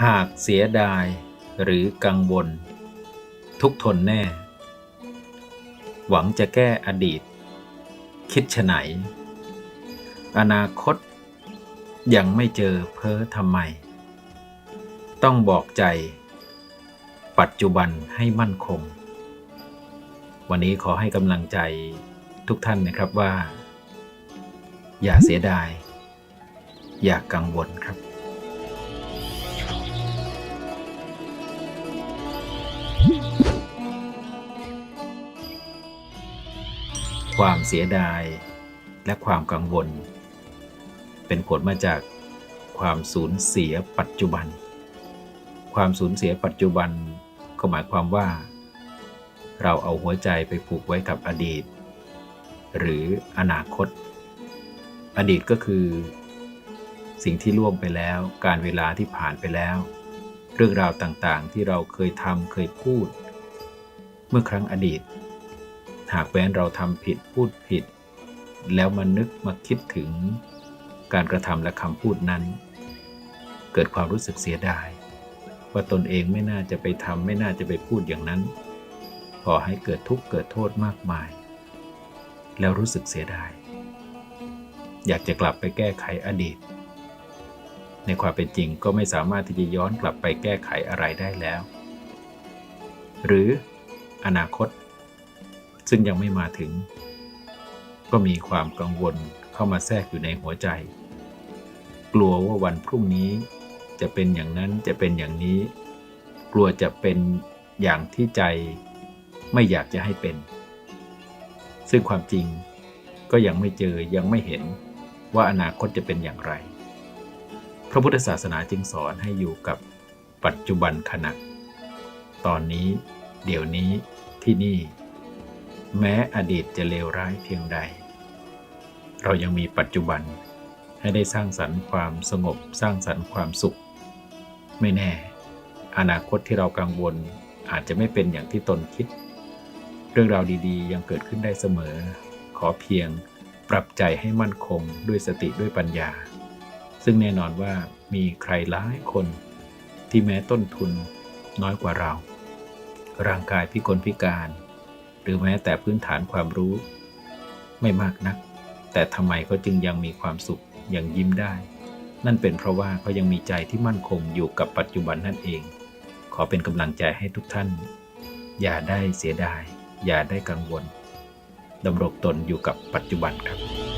หากเสียดายหรือกังวล ทุกทนแน่ หวังจะแก้อดีต คิดฉไหน อนาคต ยังไม่เจอเพ้อทำไม ต้องบอกใจ ปัจจุบันให้มั่นคง วันนี้ขอให้กำลังใจทุกท่านนะครับว่า อย่าเสียดาย อย่ากังวลครับ ความเสียดายและความกังวล เป็นผลมาจากความสูญเสียปัจจุบัน ความสูญเสียปัจจุบันก็หมายความว่า เราเอาหัวใจไปผูกไว้กับอดีต หรืออนาคต อดีตก็คือ สิ่งที่ล่วงไปแล้ว การเวลาที่ผ่านไปแล้ว เรื่องราวต่างๆที่เราเคยทำเคยพูด เมื่อครั้งอดีต หากแม้นเราทำผิดพูดผิด แล้วมานึกมาคิดถึงการกระทำและคำพูดนั้น เกิดความรู้สึกเสียดาย ว่าตนเองไม่น่าจะไปทำไม่น่าจะไปพูดอย่างนั้นพอให้เกิดทุกข์เกิดโทษมากมาย แล้วรู้สึกเสียดาย อยากจะกลับไปแก้ไขอดีต ในความเป็นจริงก็ไม่สามารถที่จะย้อนกลับไปแก้ไขอะไรได้แล้ว หรืออนาคต ซึ่งยังไม่มาถึง ก็มีความกังวลเข้ามาแทรกอยู่ในหัวใจ กลัวว่าวันพรุ่งนี้จะเป็นอย่างนั้นจะเป็นอย่างนี้ กลัวจะเป็นอย่างที่ใจไม่อยากจะให้เป็น ซึ่งความจริงก็ยังไม่เจอยังไม่เห็นว่าอนาคตจะเป็นอย่างไร พระพุทธศาสนาจึงสอนให้อยู่กับปัจจุบันขณะ ตอนนี้ เดี๋ยวนี้ที่นี่ แม้อดีตจะเลวร้ายเพียงใด เรายังมีปัจจุบันให้ได้สร้างสรรค์ความสงบสร้างสรรค์ความสุข ไม่แน่ อนาคตที่เรากังวลอาจจะไม่เป็นอย่างที่ตนคิด เรื่องราวดีๆ ยังเกิดขึ้นได้เสมอ ขอเพียงปรับใจให้มั่นคงด้วยสติด้วยปัญญา ซึ่งแน่นอนว่ามีใครหลายคน ที่แม้ต้นทุนน้อยกว่าเรา ร่างกายพิกลพิการ หรือแม้แต่พื้นฐานความรู้ ไม่มากนัก แต่ทำไมเขาจึงยังมีความสุขยังยิ้มได้ นั่นเป็นเพราะว่าเขายังมีใจที่มั่นคงอยู่กับปัจจุบันนั่นเอง ขอเป็นกำลังใจให้ทุกท่าน อย่าได้เสียดาย อย่าได้กังวลดำรงตนอยู่กับปัจจุบันครับ